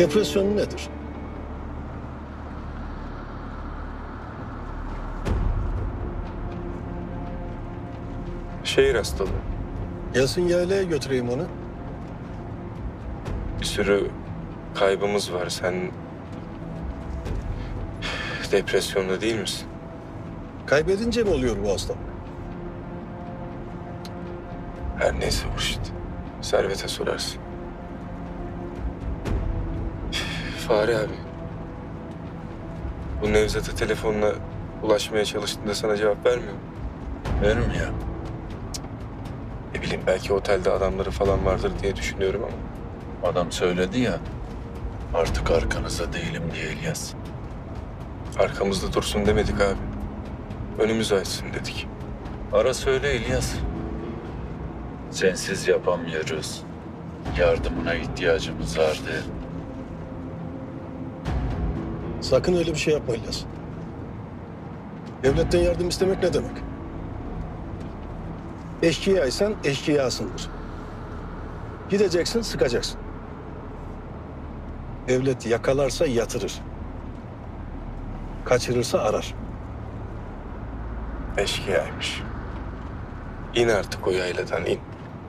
Depresyon nedir? Şehir hastalığı. Gelsin yaylaya götüreyim onu. Bir sürü kaybımız var. Sen depresyonda değil misin? Kaybedince mi oluyor bu hastalık? Her neyse Hurşit. Servet'e sorarsın. Fahri abi. Bu Nevzat'a telefonla ulaşmaya çalıştığında sana cevap vermiyor mu? Verim ya. Ne bileyim belki otelde adamları falan vardır diye düşünüyorum ama. Adam söyledi ya. Artık arkanıza değilim diye İlyas. Arkamızda dursun demedik abi. Önümüzü açsın dedik. Ara söyle İlyas. Sensiz yapamıyoruz. Yardımına ihtiyacımız var de. Sakın öyle bir şey yapma İlyas. Devletten yardım istemek ne demek? Eşkıyaysan eşkıyasındır. Gideceksin, sıkacaksın. Devlet yakalarsa yatırır. Kaçırırsa arar. Eşkıyaymış. İn artık o yayladan in.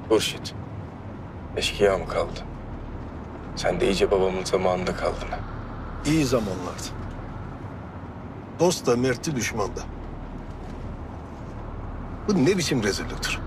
Hurşit. Eşkıya mı kaldı? Sen de iyice babamın zamanında kaldın ha. İyi zamanlardı. Dost da merti düşman da. Bu ne biçim rezilliktir?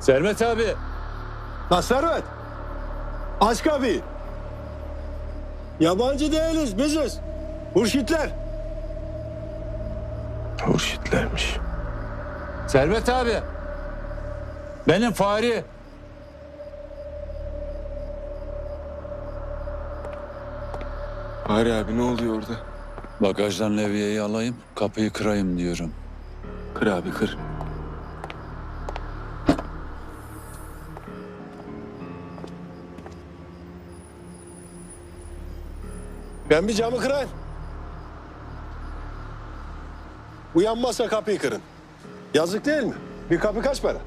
Servet abi. La Servet! Aç kapıyı. Yabancı değiliz, biziz. Hurşitler. Hurşitlermiş. Servet abi. Benim Fahri. Fahri abi ne oluyor orada? Bagajdan levyeyi alayım, kapıyı kırayım diyorum. Kır abi kır. Ben bir camı kırayım. Uyanmazsa kapıyı kırın. Yazık değil mi? Bir kapı kaç para?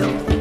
了。